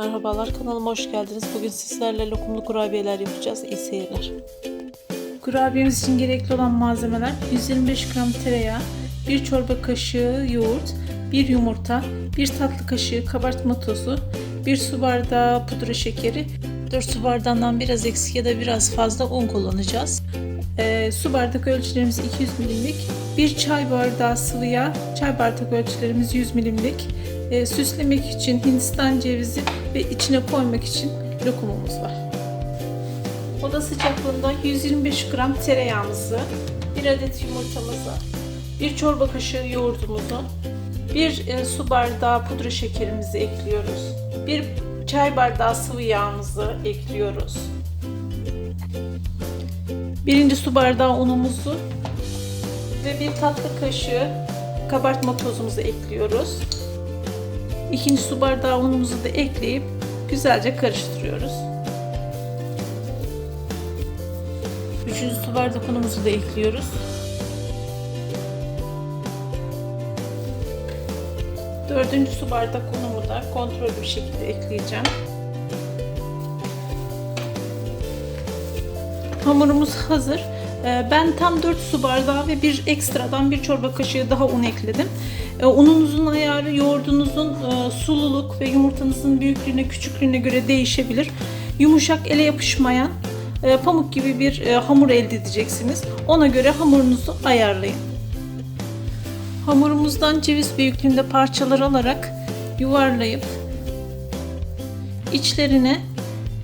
Merhabalar kanalıma hoş geldiniz. Bugün sizlerle lokumlu kurabiyeler yapacağız. İyi seyirler. Kurabiyemiz için gerekli olan malzemeler 125 gram tereyağı, 1 çorba kaşığı yoğurt, 1 yumurta, 1 tatlı kaşığı kabartma tozu, 1 su bardağı pudra şekeri, 4 su bardağından biraz eksik ya da biraz fazla un kullanacağız. E, su bardak ölçülerimiz 200 milimlik, 1 çay bardağı sıvı yağ, çay bardak ölçülerimiz 100 milimlik, e, süslemek için Hindistan cevizi ve içine koymak için lokumumuz var. Oda sıcaklığında 125 gram tereyağımızı, 1 adet yumurtamızı, 1 çorba kaşığı yoğurdumuzu, 1 e, su bardağı pudra şekerimizi ekliyoruz. 1 çay bardağı sıvı yağımızı ekliyoruz. Birinci su bardağı unumuzu ve bir tatlı kaşığı kabartma tozumuzu ekliyoruz. İkinci su bardağı unumuzu da ekleyip güzelce karıştırıyoruz. Üçüncü su bardak unumuzu da ekliyoruz. Dördüncü su bardak unumu da kontrollü bir şekilde ekleyeceğim. Hamurumuz hazır. Ee, Ben tam 4 su bardağı ve bir ekstradan bir çorba kaşığı daha un ekledim. Ee, Ununuzun ayarı yoğurdunuzun e, sululuk ve yumurtanızın büyüklüğüne küçüklüğüne göre değişebilir. Yumuşak ele yapışmayan e, pamuk gibi bir e, hamur elde edeceksiniz. Ona göre hamurunuzu ayarlayın. Hamurumuzdan ceviz büyüklüğünde parçalar alarak yuvarlayıp içlerine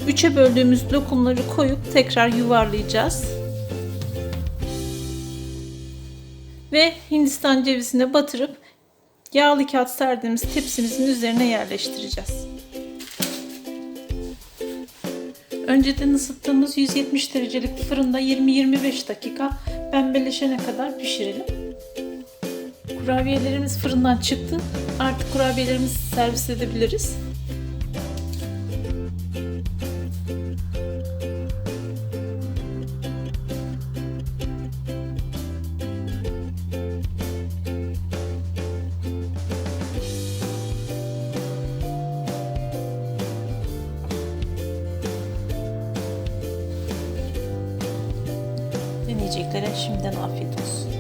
üçe böldüğümüz lokumları koyup tekrar yuvarlayacağız. Ve Hindistan cevizine batırıp yağlı kağıt serdiğimiz tepsimizin üzerine yerleştireceğiz. Önceden ısıttığımız 170 derecelik fırında 20-25 dakika pembeleşene kadar pişirelim. Kurabiyelerimiz fırından çıktı. Artık kurabiyelerimizi servis edebiliriz. Deneyeceklere şimdiden afiyet olsun.